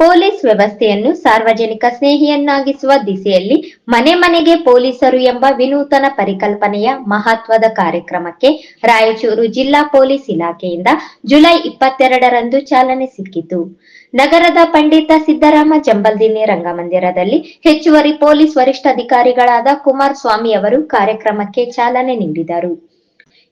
Police ವ್ಯವಸ್ಥೆಯನ್ನು ಸಾರ್ವಜನಿಕ ಸ್ನೇಹಿಯನ್ನಾಗಿಸುವ ದಿಸೆಯಲ್ಲಿ ಮನೆ ಮನೆಗೆ ಪೊಲೀಸರು ಎಂಬ ವಿನೂತನ ಪರಿಕಲ್ಪನೆಯ ಮಹತ್ವದ ಕಾರ್ಯಕ್ರಮಕ್ಕೆ ರಾಯಚೂರು ಜಿಲ್ಲಾ ಪೊಲೀಸ್ ಇಲಾಖೆಯಿಂದ ಜುಲೈ ಇಪ್ಪತ್ತೆರಡರಂದು ಚಾಲನೆ ಸಿಕ್ಕಿತು. ನಗರದ ಪಂಡಿತ ಸಿದ್ದರಾಮ ಜಂಬಲ್ದಿನಿ ರಂಗಮಂದಿರದಲ್ಲಿ ಹೆಚ್ಚುವರಿ ಪೊಲೀಸ್ ವರಿಷ್ಠಾಧಿಕಾರಿಗಳಾದ ಕುಮಾರ್ ಸ್ವಾಮಿ ಅವರು ಕಾರ್ಯಕ್ರಮಕ್ಕೆ ಚಾಲನೆ ನೀಡಿದರು.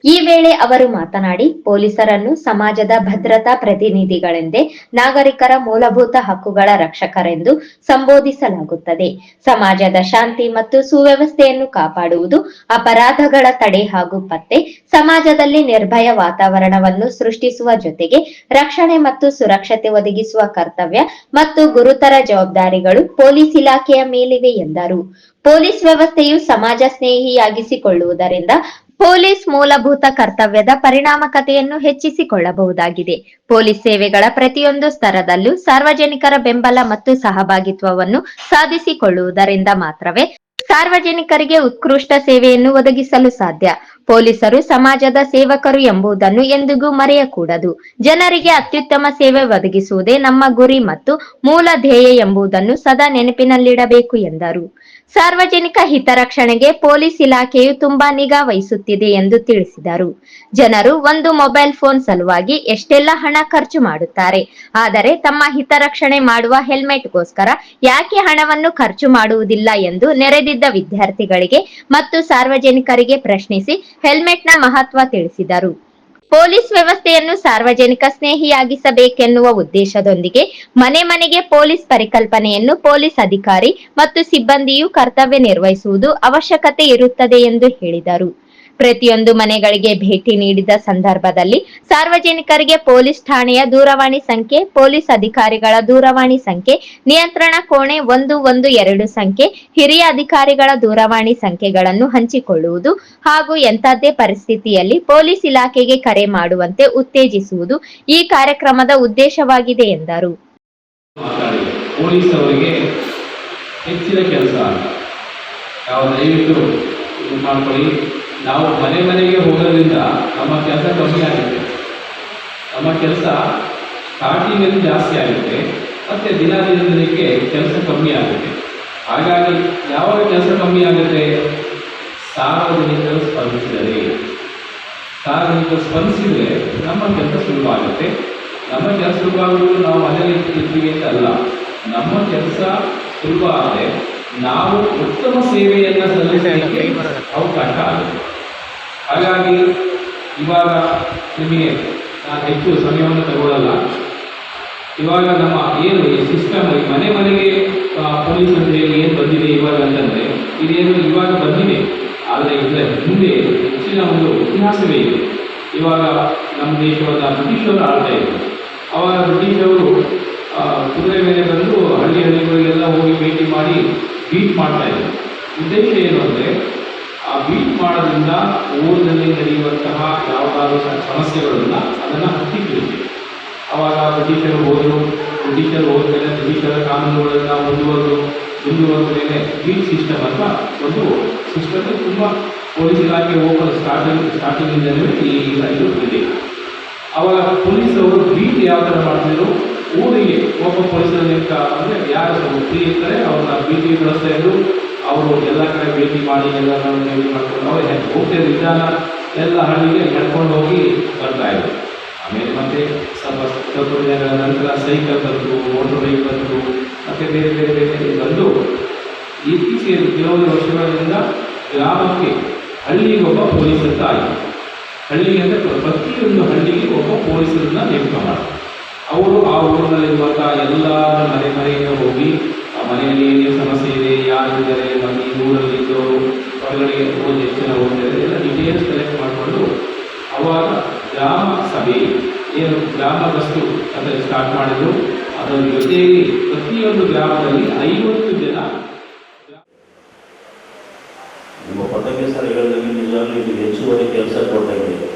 ಈ ವೇಳೆ ಅವರು ಮಾತನಾಡಿ, ಪೊಲೀಸರನ್ನು ಸಮಾಜದ ಭದ್ರತಾ ಪ್ರತಿನಿಧಿಗಳೆಂದೇ ನಾಗರಿಕರ ಮೂಲಭೂತ ಹಕ್ಕುಗಳ ರಕ್ಷಕರೆಂದು ಸಂಬೋಧಿಸಲಾಗುತ್ತದೆ. ಸಮಾಜದ ಶಾಂತಿ ಮತ್ತು ಸುವ್ಯವಸ್ಥೆಯನ್ನು ಕಾಪಾಡುವುದು ಅಪರಾಧಗಳ ತಡೆ ಹಾಗೂ ಪತ್ತೆ, ಸಮಾಜದಲ್ಲಿ ನಿರ್ಭಯ ವಾತಾವರಣವನ್ನು ಸೃಷ್ಟಿಸುವ ಜೊತೆಗೆ ರಕ್ಷಣೆ ಮತ್ತು ಸುರಕ್ಷತೆ ಒದಗಿಸುವ ಕರ್ತವ್ಯ ಮತ್ತು ಗುರುತರ ಜವಾಬ್ದಾರಿಗಳು ಪೊಲೀಸ್ ಇಲಾಖೆಯ ಮೇಲಿವೆ ಎಂದರು. ಪೊಲೀಸ್ ವ್ಯವಸ್ಥೆಯು ಸಮಾಜ ಸ್ನೇಹಿಯಾಗಿಸಿಕೊಳ್ಳುವುದರಿಂದ ಪೊಲೀಸ್ ಮೂಲಭೂತ ಕರ್ತವ್ಯದ ಪರಿಣಾಮಕತೆಯನ್ನು ಹೆಚ್ಚಿಸಿಕೊಳ್ಳಬಹುದಾಗಿದೆ. ಪೊಲೀಸ್ ಸೇವೆಗಳ ಪ್ರತಿಯೊಂದು ಸ್ತರದಲ್ಲೂ ಸಾರ್ವಜನಿಕರ ಬೆಂಬಲ ಮತ್ತು ಸಹಭಾಗಿತ್ವವನ್ನು ಸಾಧಿಸಿಕೊಳ್ಳುವುದರಿಂದ ಮಾತ್ರವೇ ಸಾರ್ವಜನಿಕರಿಗೆ ಉತ್ಕೃಷ್ಟ ಸೇವೆಯನ್ನು ಒದಗಿಸಲು ಸಾಧ್ಯ. ಪೊಲೀಸರು ಸಮಾಜದ ಸೇವಕರು ಎಂಬುದನ್ನು ಎಂದಿಗೂ ಮರೆಯಕೂಡದು. ಜನರಿಗೆ ಅತ್ಯುತ್ತಮ ಸೇವೆ ಒದಗಿಸುವುದೇ ನಮ್ಮ ಗುರಿ ಮತ್ತು ಮೂಲ ಧ್ಯೇಯ ಎಂಬುದನ್ನು ಸದಾ ನೆನಪಿನಲ್ಲಿಡಬೇಕು ಎಂದರು. ಸಾರ್ವಜನಿಕ ಹಿತರಕ್ಷಣೆಗೆ ಪೊಲೀಸ್ ಇಲಾಖೆಯು ತುಂಬಾ ನಿಗಾ ವಹಿಸುತ್ತಿದೆ ಎಂದು ತಿಳಿಸಿದರು. ಜನರು ಒಂದು ಮೊಬೈಲ್ ಫೋನ್ ಸಲುವಾಗಿ ಎಷ್ಟೆಲ್ಲ ಹಣ ಖರ್ಚು ಮಾಡುತ್ತಾರೆ. ಆದರೆ ತಮ್ಮ ಹಿತರಕ್ಷಣೆ ಮಾಡುವ ಹೆಲ್ಮೆಟ್ಗೋಸ್ಕರ ಯಾಕೆ ಹಣವನ್ನು ಖರ್ಚು ಮಾಡುವುದಿಲ್ಲ ಎಂದು ನೆರೆದಿದ್ದ ವಿದ್ಯಾರ್ಥಿಗಳಿಗೆ ಮತ್ತು ಸಾರ್ವಜನಿಕರಿಗೆ ಪ್ರಶ್ನಿಸಿ ಹೆಲ್ಮೆಟ್ನ ಮಹತ್ವ ತಿಳಿಸಿದರು. ಪೊಲೀಸ್ ವ್ಯವಸ್ಥೆಯನ್ನು ಸಾರ್ವಜನಿಕ ಸ್ನೇಹಿಯಾಗಿಸಬೇಕೆನ್ನುವ ಉದ್ದೇಶದೊಂದಿಗೆ ಮನೆ ಮನೆಗೆ ಪೊಲೀಸ್ ಪರಿಕಲ್ಪನೆಯನ್ನು ಪೊಲೀಸ್ ಅಧಿಕಾರಿ ಮತ್ತು ಸಿಬ್ಬಂದಿಯು ಕರ್ತವ್ಯ ನಿರ್ವಹಿಸುವುದು ಅವಶ್ಯಕತೆ ಇರುತ್ತದೆ ಎಂದು ಹೇಳಿದರು. ಪ್ರತಿಯೊಂದು ಮನೆಗಳಿಗೆ ಭೇಟಿ ನೀಡಿದ ಸಂದರ್ಭದಲ್ಲಿ ಸಾರ್ವಜನಿಕರಿಗೆ ಪೊಲೀಸ್ ಠಾಣೆಯ ದೂರವಾಣಿ ಸಂಖ್ಯೆ, ಪೊಲೀಸ್ ಅಧಿಕಾರಿಗಳ ದೂರವಾಣಿ ಸಂಖ್ಯೆ, ನಿಯಂತ್ರಣ ಕೋಣೆ ಒಂದು ಒಂದು ಎರಡು ಸಂಖ್ಯೆ, ಹಿರಿಯ ಅಧಿಕಾರಿಗಳ ದೂರವಾಣಿ ಸಂಖ್ಯೆಗಳನ್ನು ಹಂಚಿಕೊಳ್ಳುವುದು ಹಾಗೂ ಎಂಥದ್ದೇ ಪರಿಸ್ಥಿತಿಯಲ್ಲಿ ಪೊಲೀಸ್ ಇಲಾಖೆಗೆ ಕರೆ ಮಾಡುವಂತೆ ಉತ್ತೇಜಿಸುವುದು ಈ ಕಾರ್ಯಕ್ರಮದ ಉದ್ದೇಶವಾಗಿದೆ ಎಂದರು. ಹೆಚ್ಚಿನ ಕೆಲಸ ನಾವು ಮನೆ ಮನೆಗೆ ಹೋಗೋದ್ರಿಂದ ನಮ್ಮ ಕೆಲಸ ಕಮ್ಮಿ ಆಗುತ್ತೆ. ನಮ್ಮ ಕೆಲಸ ಸ್ಟಾರ್ಟಿಂಗಲ್ಲಿ ಜಾಸ್ತಿ ಆಗುತ್ತೆ. ಮತ್ತು ದಿನ ದಿನ ದಿನಕ್ಕೆ ಕೆಲಸ ಕಮ್ಮಿ ಆಗುತ್ತೆ. ಹಾಗಾಗಿ ಯಾವಾಗ ಕೆಲಸ ಕಮ್ಮಿ ಆಗುತ್ತೆ? ಸಾರ್ವಜನಿಕರು ಸ್ಪಂದಿಸಿದರೆ. ಸಾರ್ವಜನಿಕರು ಸ್ಪಂದಿಸಿದರೆ ನಮ್ಮ ಕೆಲಸ ಸುಲಭ ಆಗುತ್ತೆ. ನಮ್ಮ ಕೆಲಸ ಸುಲಭ ಆಗೋದು ನಾವು ಮನೆಯಲ್ಲಿ ಇರ್ತೀವಿ ಅಂತ ಅಲ್ಲ. ನಮ್ಮ ಕೆಲಸ ಸುಲಭ ಆದರೆ ನಾವು ಉತ್ತಮ ಸೇವೆಯನ್ನು ಸಲ್ಲಿಸಲಿಕ್ಕೆ ಅವಕಾಶ ಆಗುತ್ತೆ. ಹಾಗಾಗಿ ಇವಾಗ ನಿಮಗೆ ನಾನು ಹೆಚ್ಚು ಸಮಯವನ್ನು ತಗೊಳ್ಳಲ್ಲ ಇವಾಗ ನಮ್ಮ ಏನು ಈ ಸಿಸ್ಟಮ್ ಈ ಮನೆ ಮನೆಗೆ ಪೊಲೀಸ್ ಅಂತ ಏನು ಬಂದಿದೆ ಇವಾಗ ಅಂತಂದರೆ, ಇದೇನು ಇವಾಗ ಬಂದಿದೆ. ಆದರೆ ಇದರ ಹಿಂದೆ ಹೆಚ್ಚಿನ ಒಂದು ಇತಿಹಾಸವೇ ಇದೆ. ಇವಾಗ ನಮ್ಮ ದೇಶವನ್ನು ಬ್ರಿಟಿಷರು ಆಳ್ತಾ ಇದ್ದರು ಅವಾಗ ಬ್ರಿಟಿಷರು ಕುದುರೆ ಮೇಲೆ ಬಂದು ಹಳ್ಳಿ ಹಳ್ಳಿಗಳಿಗೆಲ್ಲ ಹೋಗಿ ಭೇಟಿ ಮಾಡಿ ಬೀಟ್ ಮಾಡ್ತಾ ಇದ್ರು. ಉದ್ದೇಶ ಏನು ಅಂದರೆ ಆ ಬೀಟ್ ಮಾಡೋದ್ರಿಂದ ಊರಿನಲ್ಲಿ ನಡೆಯುವಂತಹ ಯಾವುದಾದ್ರೂ ಸಮಸ್ಯೆಗಳನ್ನು ಅದನ್ನು ಹತ್ತಿಕ್ಕಲಿಕ್ಕೆ ಆವಾಗ ಬ್ರಿಟಿಷರು ಹೋದರು ಬ್ರಿಟಿಷರು ಹೋದ್ಮೇಲೆ ಬ್ರಿಟಿಷರ ಕಾನೂನುಗಳನ್ನ ಮುಂದುವರೆದು ಮುಂದುವರೆದ ಮೇಲೆ ಬೀಟ್ ಸಿಸ್ಟಮ್ ಅಂತ ಒಂದು ಸಿಸ್ಟಮ್ ತುಂಬ ಪೊಲೀಸ್ ಇಲಾಖೆ ಓಪನ್ ಸ್ಟಾರ್ಟಿಂಗ್ ಸ್ಟಾರ್ಟಿಂಗಿಂದಲೇ ಈ ಇದು ಇದೆ ಅವಾಗ ಪೊಲೀಸರು ಬೀಟ್ ಯಾವ ಥರ ಮಾಡ್ತಿದ್ರು? ಊರಿಗೆ, ಒಬ್ಬ ಪೊಲೀಸರ ನೇಮಕ ಅಂದರೆ ಯಾರು ಫ್ರೀ ಇರ್ತಾರೆ ಅವ್ರನ್ನ ಬೀಟಿಗೆ ಕಳಿಸ್ತಾ ಇದ್ರು. ಅವರು ಎಲ್ಲ ಕಡೆ ಭೇಟಿ ಮಾಡಿ, ಎಲ್ಲ ಭೇಟಿ ಮಾಡ್ಕೊಂಡು ಅವರು ಹೋಗ್ತಿದ್ದ ವಿಧಾನ ಎಲ್ಲ ಹಳ್ಳಿಗೆ ನಡ್ಕೊಂಡು ಹೋಗಿ ಬರ್ತಾ ಇದ್ರು. ಆಮೇಲೆ ಮತ್ತೆ ಸ್ವಲ್ಪ ದಿನಗಳ ನಂತರ ಸೈಕಲ್ ಬಂತು ಮೋಟರ್ ಬೈಕ್ ಬಂತು, ಮತ್ತು ಬೇರೆ ಬೇರೆ ಬೇರೆ ಬಂದು ಇತ್ತೀಚೆಗೆ ಕೆಲವೊಂದು ವರ್ಷಗಳಿಂದ ಗ್ರಾಮಕ್ಕೆ ಹಳ್ಳಿಗೆ ಒಬ್ಬ ಪೊಲೀಸ್ ಅಂತ ಆಯಿತು ಹಳ್ಳಿಗೆ ಅಂದರೆ ಪ್ರತಿಯೊಂದು ಹಳ್ಳಿಗೆ ಒಬ್ಬ ಪೊಲೀಸರನ್ನ ನೇಮಕ ಮಾಡ್ತಾರೆ. ಅವರು ಆ ಊರಿನಲ್ಲಿರುವಂಥ ಎಲ್ಲ ಮನೆ ಮನೆಯಿಂದ ಹೋಗಿ ಮನೆಯಲ್ಲಿ ಸಮಸ್ಯೆ ಇದೆ, ಯಾರಿದ್ದಾರೆ ಮತ್ತು ಈ ಊರಲ್ಲಿ ಇದ್ದವರು ಹೊರಗಡೆ ಓದಿ ಎಷ್ಟು ಜನ ಓದಿದ್ದಾರೆ ಎಲ್ಲ ಡೀಟೇಲ್ಸ್ ಕಲೆಕ್ಟ್ ಮಾಡಿಕೊಂಡು ಅವಾಗ ಗ್ರಾಮ ಸಭೆ, ಏನು ಗ್ರಾಮ ಗಸ್ತು ಸ್ಟಾರ್ಟ್ ಮಾಡಿದ್ರು. ಅದರ ಜೊತೆಗೆ ಪ್ರತಿಯೊಂದು ಗ್ರಾಮದಲ್ಲಿ ಐವತ್ತು ಜನ ನಿಮ್ಮ ಪದವಿ ಸರ್ ಹೇಳಿದಂಗೆ ಇದು ಹೆಚ್ಚುವರಿ ಕೆಲಸ ಕೊಟ್ಟಾಗಿದೆ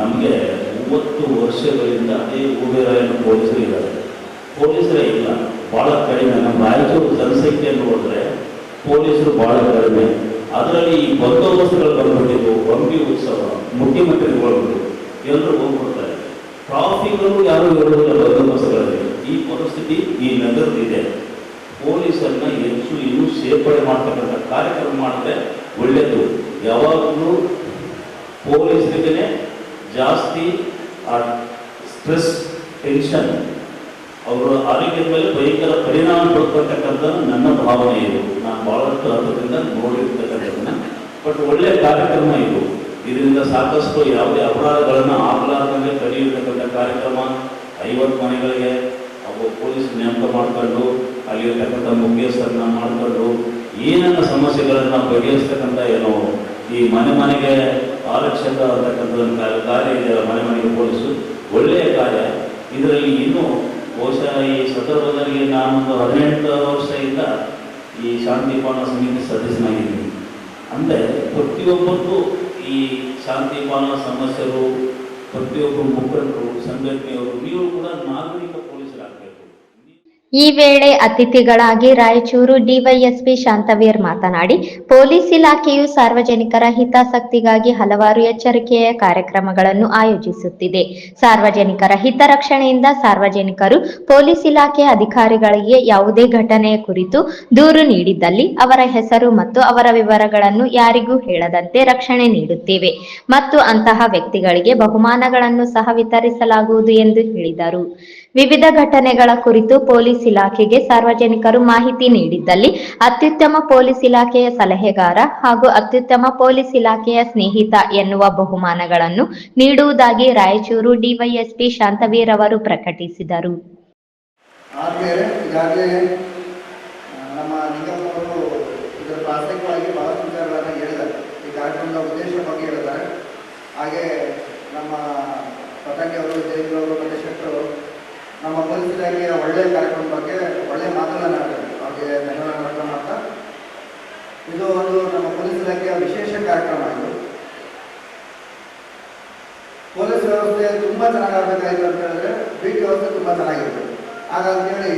ನಮಗೆ ಮೂವತ್ತು ವರ್ಷಗಳಿಂದ ಅದೇ ಉಬೇರಾಯನ ಪೊಲೀಸರು ಇದ್ದಾರೆ. ಪೊಲೀಸರೇ ಇಲ್ಲ. ಭಾಳ ಕಡಿಮೆ. ನಮ್ಮ ರಾಯಚೂರು ಜನಸಂಖ್ಯೆಯನ್ನು ನೋಡಿದ್ರೆ ಪೊಲೀಸರು ಭಾಳ ಕಡಿಮೆ. ಅದರಲ್ಲಿ ಈ ಬಂದೋಬಸ್ತುಗಳು ಬಂದ್ಬಿಟ್ಟಿದ್ದು ಹಂಪಿ ಉತ್ಸವ ಮುಖ್ಯಮಂತ್ರಿಗಳು ಎಲ್ಲರೂ ಹೋಗ್ಬಿಡ್ತಾರೆ. ಟ್ರಾಫಿಕ್ಗಳು ಯಾರು ಇರೋದಿಲ್ಲ ಬಂದೋಬಸ್ತುಗಳಲ್ಲಿ. ಈ ಪರಿಸ್ಥಿತಿ ಈ ನಗರದಿದೆ ಪೊಲೀಸರನ್ನ ಹೆಚ್ಚು ಇನ್ನೂ ಸೇರ್ಪಡೆ ಮಾಡ್ತಕ್ಕಂಥ ಕಾರ್ಯಕ್ರಮ ಮಾಡಿದ್ರೆ ಒಳ್ಳೆಯದು ಯಾವಾಗಲೂ ಪೊಲೀಸರಿಗೆ ಜಾಸ್ತಿ, ಆ, ಸ್ಟ್ರೆಸ್, ಟೆನ್ಷನ್ ಅವರ ಆರೋಗ್ಯದ ಮೇಲೆ ಭಯಂಕರ ಪರಿಣಾಮ ಬೀರ್ತಕ್ಕಂಥದ್ದು ನನ್ನ ಭಾವನೆ ಇದು. ನಾನು ಬಹಳಷ್ಟು ಹತ್ತದಿಂದ ನೋಡಿರ್ತಕ್ಕಂಥದ್ದನ್ನ, ಬಟ್ ಒಳ್ಳೆಯ ಕಾರ್ಯಕ್ರಮ ಇದು. ಇದರಿಂದ ಸಾಕಷ್ಟು ಯಾವುದೇ ಅಪರಾಧಗಳನ್ನು ಆಗ್ಲಾರ್ದಂಗೆ ತಡೆಯಿರ್ತಕ್ಕಂಥ ಕಾರ್ಯಕ್ರಮ, ಐವತ್ತು ಮನೆಗಳಿಗೆ ಅವು ಪೊಲೀಸ್ ನೇಮಕ ಮಾಡಿಕೊಂಡು, ಅಲ್ಲಿರ್ತಕ್ಕಂಥ ಮುಖ್ಯಸ್ಥರನ್ನ ಮಾಡಿಕೊಂಡು, ಏನೆಲ್ಲ ಸಮಸ್ಯೆಗಳನ್ನು ಬಗೆಹರಿಸ್ತಕ್ಕಂಥ ಏನೋ, ಈ ಮನೆ ಮನೆಗೆ ಆರಕ್ಷಕ ಅಂತಕ್ಕಂಥ ಕಾರ್ಯ ಇದೆ, ಮನೆ ಮನೆಗೆ ಪೊಲೀಸು ಒಳ್ಳೆಯ ಕಾರ್ಯ. ಇದರಲ್ಲಿ ಇನ್ನೂ ಬಹುಶಃ ಈ ಸಂದರ್ಭದಲ್ಲಿ ನಾನೊಂದು ಹದಿನೆಂಟು ವರ್ಷದಿಂದ ಈ ಶಾಂತಿಪಾನ ಸಮಿತಿ ಸದಸ್ಯನಾಗಿದ್ದೀನಿ ಅಂದರೆ ಪ್ರತಿಯೊಬ್ಬರಿಗೂ ಈ ಶಾಂತಿಪಾನ ಸಮಸ್ಯೆಗಳು, ಪ್ರತಿಯೊಬ್ಬರು ಮುಖಂಡರು, ಸಂಘಟನೆಯವರು, ನೀವು ಕೂಡ ಪೊಲೀಸರಾಗಬೇಕು ಈ ವೇಳೆ ಅತಿಥಿಗಳಾಗಿ ರಾಯಚೂರು ಡಿವೈಎಸ್ಪಿ ಶಾಂತವೀರ್ ಮಾತನಾಡಿ, ಪೊಲೀಸ್ ಇಲಾಖೆಯು ಸಾರ್ವಜನಿಕರ ಹಿತಾಸಕ್ತಿಗಾಗಿ ಹಲವಾರು ಎಚ್ಚರಿಕೆಯ ಕಾರ್ಯಕ್ರಮಗಳನ್ನು ಆಯೋಜಿಸುತ್ತಿದೆ. ಸಾರ್ವಜನಿಕರ ಹಿತರಕ್ಷಣೆಯಿಂದ ಸಾರ್ವಜನಿಕರು ಪೊಲೀಸ್ ಇಲಾಖೆ ಅಧಿಕಾರಿಗಳಿಗೆ ಯಾವುದೇ ಘಟನೆಯ ಕುರಿತು ದೂರು ನೀಡಿದ್ದಲ್ಲಿ ಅವರ ಹೆಸರು ಮತ್ತು ಅವರ ವಿವರಗಳನ್ನು ಯಾರಿಗೂ ಹೇಳದಂತೆ ರಕ್ಷಣೆ ನೀಡುತ್ತೇವೆ ಮತ್ತು ಅಂತಹ ವ್ಯಕ್ತಿಗಳಿಗೆ ಬಹುಮಾನಗಳನ್ನು ಸಹ ವಿತರಿಸಲಾಗುವುದು ಎಂದು ಹೇಳಿದರು. ವಿವಿಧ ಘಟನೆಗಳ ಕುರಿತು ಪೊಲೀಸ್ ಇಲಾಖೆಗೆ ಸಾರ್ವಜನಿಕರು ಮಾಹಿತಿ ನೀಡಿದ್ದಲ್ಲಿ ಅತ್ಯುತ್ತಮ ಪೊಲೀಸ್ ಇಲಾಖೆಯ ಸಲಹೆಗಾರ ಹಾಗೂ ಅತ್ಯುತ್ತಮ ಪೊಲೀಸ್ ಇಲಾಖೆಯ ಸ್ನೇಹಿತ ಎನ್ನುವ ಬಹುಮಾನಗಳನ್ನು ನೀಡುವುದಾಗಿ ರಾಯಚೂರು ಡಿವೈಎಸ್ಪಿ ಶಾಂತವೀರ್ ಅವರು ಪ್ರಕಟಿಸಿದರು. ಹಾಗೆ ನಮ್ಮ ಪತಂಗಿ ಅವರು ಮತ್ತು ಶೆಟ್ಟರು ನಮ್ಮ ಪೊಲೀಸ್ ಇಲಾಖೆಯ ಒಳ್ಳೆಯ ಕಾರ್ಯಕ್ರಮದ ಬಗ್ಗೆ ಒಳ್ಳೆಯ ಮಾತುಗಳನ್ನು ಆಡಿದ್ದಾರೆ ಅವ್ರಿಗೆ ಧನ್ಯವಾದ ಮಾಡ್ತಾ. ಇದು ಒಂದು ನಮ್ಮ ಪೊಲೀಸ್ ಇಲಾಖೆಯ ವಿಶೇಷ ಕಾರ್ಯಕ್ರಮ ಇದು. ಪೊಲೀಸ್ ವ್ಯವಸ್ಥೆ ತುಂಬ ಚೆನ್ನಾಗಾಗಬೇಕಾಯಿತು ಅಂತ ಹೇಳಿದ್ರೆ ಬೀಟ್ ವ್ಯವಸ್ಥೆ ತುಂಬ ಚೆನ್ನಾಗಿತ್ತು ಹಾಗಂತೇಳಿ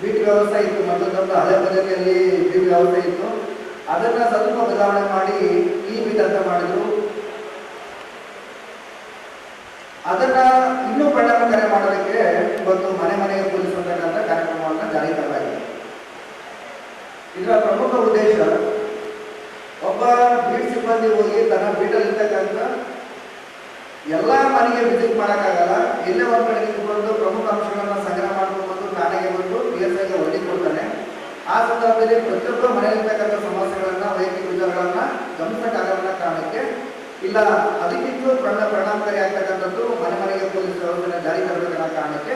ಬೀಟ್ ವ್ಯವಸ್ಥೆ ಇತ್ತು ಮತ್ತೊಂದು ಹಳೆ ಪದ್ಧತಿಯಲ್ಲಿ ಬೀಟ್ ವ್ಯವಸ್ಥೆ ಇತ್ತು. ಅದನ್ನು ಸ್ವಲ್ಪ ಬದಲಾವಣೆ ಮಾಡಿ ಈ ಬೀಟ್ ಅಂತ ಮಾಡಿದ್ರು. ಅದನ್ನ ಇನ್ನೂ ಪರಿಣಾಮಕಾರಿ ಮಾಡೋದಕ್ಕೆ ಇವತ್ತು ಮನೆ ಮನೆಗೆ ಪೊಲೀಸ್ ಅಂತಕ್ಕಂಥ ಕಾರ್ಯಕ್ರಮವನ್ನು ಜಾರಿ ತರಲಾಗಿದೆ ಇದರ ಪ್ರಮುಖ ಉದ್ದೇಶ ಒಬ್ಬ ಬೀಟ್ ಸಿಬ್ಬಂದಿ ಹೋಗಿ ತನ್ನ ಬೀಟಲ್ಲಿ ಇರ್ತಕ್ಕಂಥ ಎಲ್ಲ ಮನೆಗೆ ವಿಸಿಟ್ ಮಾಡೋಕ್ಕಾಗಲ್ಲ ಎಲ್ಲೇ ಒಂದು ಕಡೆ ನಿಂತ್ಕೊಂಡು ಪ್ರಮುಖ ಅಂಶಗಳನ್ನು ಸಂಗ್ರಹ ಮಾಡ್ಕೊಂಡು ಠಾಣೆಗೆ ಬಂದು ಪಿ ಎಸ್ ಐಗೆ ವರದಿ ಕೊಡ್ತಾನೆ. ಆ ಸಂದರ್ಭದಲ್ಲಿ ಪ್ರತಿಯೊಬ್ಬ ಮನೆಯಲ್ಲಿರ್ತಕ್ಕಂಥ ಸಮಸ್ಯೆಗಳನ್ನು, ವೈಯಕ್ತಿಕ ವಿಚಾರಗಳನ್ನ ಗಮನಿಸಕ್ಕಾಗಲ್ಲ ಕಾರಣಕ್ಕೆ ಇಲ್ಲ, ಅದಕ್ಕಿಂತಲೂ ಪ್ರಣ ಪರಿಣಾಮಕಾರಿ ಆಗ್ತಕ್ಕಂಥದ್ದು ಮನೆ ಮನೆಗೆ ಪೊಲೀಸ್ ವ್ಯವಸ್ಥೆನ ಜಾರಿ ತರಬೇಕನ್ನೋ ಕಾರಣಕ್ಕೆ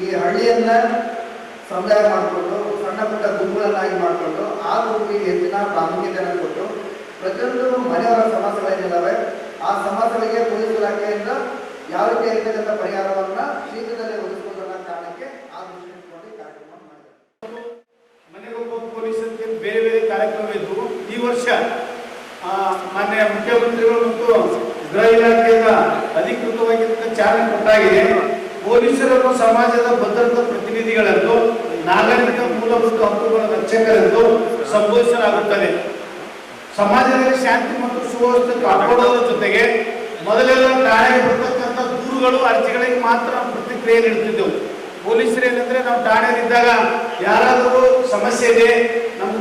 ಈ ಹಳ್ಳಿಯನ್ನ ಸಮುದಾಯ ಮಾಡಿಕೊಂಡು, ಸಣ್ಣ ಪುಟ್ಟ ಗುಂಪುಗಳನ್ನಾಗಿ ಮಾಡಿಕೊಂಡು, ಆ ಗುಂಪಿಗೆ ಹೆಚ್ಚಿನ ಪ್ರಾಮುಖ್ಯತೆಯನ್ನು ಕೊಟ್ಟು ಪ್ರತಿಯೊಂದು ಮನೆಯವರ ಸಮಸ್ಯೆಗಳೇನಿದ್ದಾವೆ ಆ ಸಮಸ್ಯೆಗಳಿಗೆ ಪೊಲೀಸ್ ಇಲಾಖೆಯಿಂದ ಯಾವ ರೀತಿ ಇರ್ತಕ್ಕಂಥ ಪರಿಹಾರವನ್ನ ಶೀಘ್ರದಲ್ಲೇ ಒದಗಿಸುವುದರ ಕಾರಣಕ್ಕೆ ಆ ದೃಷ್ಟಿ ಕಾರ್ಯಕ್ರಮ ಮಾಡಿದ್ದಾರೆ. ಮನೆಗೊಬ್ಬ ಪೊಲೀಸ್ ಬೇರೆ ಬೇರೆ ಕಾರ್ಯಕ್ರಮ ಇದ್ದು ಈ ವರ್ಷ ಮಾನ್ಯ ಮುಖ್ಯಮಂತ್ರಿಗಳು ಮತ್ತು ಗೃಹ ಇಲಾಖೆಯಿಂದ ಅಧಿಕೃತವಾಗಿ ಚಾಲನೆ ಕೊಟ್ಟಾಗಿದೆ ಪೊಲೀಸರನ್ನು ಸಮಾಜದ ಭದ್ರತಾ ಪ್ರತಿನಿಧಿಗಳೆಂದು, ನಾಗರಿಕ ಮೂಲಭೂತ ಹಕ್ಕುಗಳ ರಕ್ಷಕರೆಂದು ಸಂಬೋಧಿಸಲಾಗುತ್ತದೆ. ಸಮಾಜದಲ್ಲಿ ಶಾಂತಿ ಮತ್ತು ಸುವ್ಯವಸ್ಥೆ ಕಾಪಾಡುವುದರ ಜೊತೆಗೆ ಮೊದಲೆಲ್ಲ ಠಾಣೆಗೆ ಬರ್ತಕ್ಕಂಥ ದೂರುಗಳು, ಅರ್ಜಿಗಳಿಗೆ ಮಾತ್ರ ಪ್ರತಿಕ್ರಿಯೆ ನೀಡುತ್ತಿದ್ದೆವು. ಪೊಲೀಸರು ಏನಂದ್ರೆ, ನಾವು ಠಾಣೆಯಲ್ಲಿದ್ದಾಗ ಯಾರಾದರೂ ಸಮಸ್ಯೆ ಇದೆ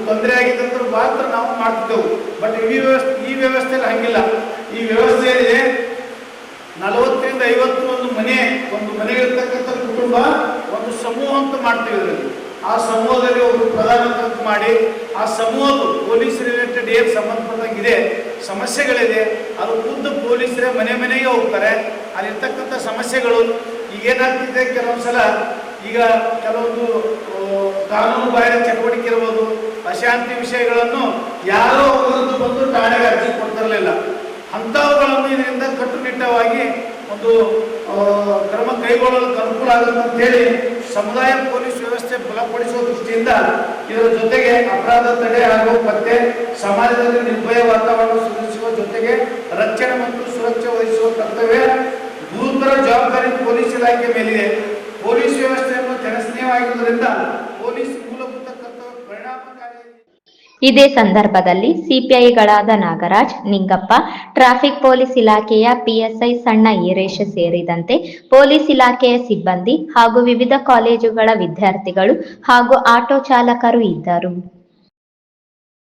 ತೊಂದರೆ ಆಗಿದೆ ಅಂದ್ರೆ ಮಾತ್ರ ನಾವು ಮಾಡ್ತಿದ್ದೆವು. ಬಟ್ ಈ ವ್ಯವಸ್ಥೆ, ಈ ವ್ಯವಸ್ಥೆಯಲ್ಲಿ ಹಂಗಿಲ್ಲ. ಈ ವ್ಯವಸ್ಥೆಯಲ್ಲಿ ನಲವತ್ತರಿಂದ ಐವತ್ತು ಒಂದು ಮನೆ, ಒಂದು ಮನೆಗಿರ್ತಕ್ಕಂಥ ಕುಟುಂಬ ಒಂದು ಸಮೂಹ ಅಂತ ಮಾಡ್ತೀವಿ ಇದರಲ್ಲಿ. ಆ ಸಮೂಹದಲ್ಲಿ ಒಬ್ಬರು ಪ್ರಧಾನ ಅಂತ ಮಾಡಿ, ಆ ಸಮೂಹದ ಪೊಲೀಸ್ ರಿಲೇಟೆಡ್ ಏನು ಸಂಬಂಧಪಟ್ಟಂಗಿದೆ, ಸಮಸ್ಯೆಗಳಿದೆ, ಅದು ಖುದ್ದು ಪೊಲೀಸರೇ ಮನೆ ಮನೆಗೆ ಹೋಗ್ತಾರೆ. ಅಲ್ಲಿರ್ತಕ್ಕಂಥ ಸಮಸ್ಯೆಗಳು ಈಗ ಏನಾಗ್ತಿದೆ ಕೆಲವೊಂದು ಸಲ ಈಗ ಕೆಲವೊಂದು ಕಾನೂನು ಬಾಹಿರ ಚಟುವಟಿಕೆ ಇರ್ಬೋದು, ಅಶಾಂತಿ ವಿಷಯಗಳನ್ನು ಯಾರೋ ಒಬ್ಬರದ್ದು ಬಂದು ಠಾಣೆಗೆ ಅರ್ಜಿ ಕೊಡ್ತಿರಲಿಲ್ಲ. ಅಂಥವುಗಳನ್ನು ಇದರಿಂದ ಕಟ್ಟುನಿಟ್ಟವಾಗಿ ಒಂದು ಕ್ರಮ ಕೈಗೊಳ್ಳಲು ಅನುಕೂಲ ಆಗುತ್ತೆ ಅಂತೇಳಿ ಸಮುದಾಯ ಪೊಲೀಸ್ ವ್ಯವಸ್ಥೆ ಬಲಪಡಿಸುವ ದೃಷ್ಟಿಯಿಂದ ಇದರ ಜೊತೆಗೆ ಅಪರಾಧ ತಡೆ ಹಾಗೂ ಪತ್ತೆ, ಸಮಾಜದಲ್ಲಿ ನಿರ್ಭಯ ವಾತಾವರಣ ಸೃಷ್ಟಿಸುವ ಜೊತೆಗೆ ರಕ್ಷಣೆ ಮತ್ತು ಸುರಕ್ಷೆ ವಹಿಸುವ ಕರ್ತವ್ಯ ಗುರುತರ ಜವಾಬ್ದಾರಿ ಪೊಲೀಸ್ ಇಲಾಖೆ ಮೇಲಿದೆ. ಪೊಲೀಸ್ ಇದೇ ಸಂದರ್ಭದಲ್ಲಿ ಸಿಪಿಐಗಳಾದ ನಾಗರಾಜ್, ನಿಂಗಪ್ಪ, ಟ್ರಾಫಿಕ್ ಪೊಲೀಸ್ ಇಲಾಖೆಯ ಪಿಎಸ್ಐ ಸಣ್ಣ ಈರೇಶ ಸೇರಿದಂತೆ ಪೊಲೀಸ್ ಇಲಾಖೆಯ ಸಿಬ್ಬಂದಿ ಹಾಗೂ ವಿವಿಧ ಕಾಲೇಜುಗಳ ವಿದ್ಯಾರ್ಥಿಗಳು ಹಾಗೂ ಆಟೋ ಚಾಲಕರು ಇದ್ದರು.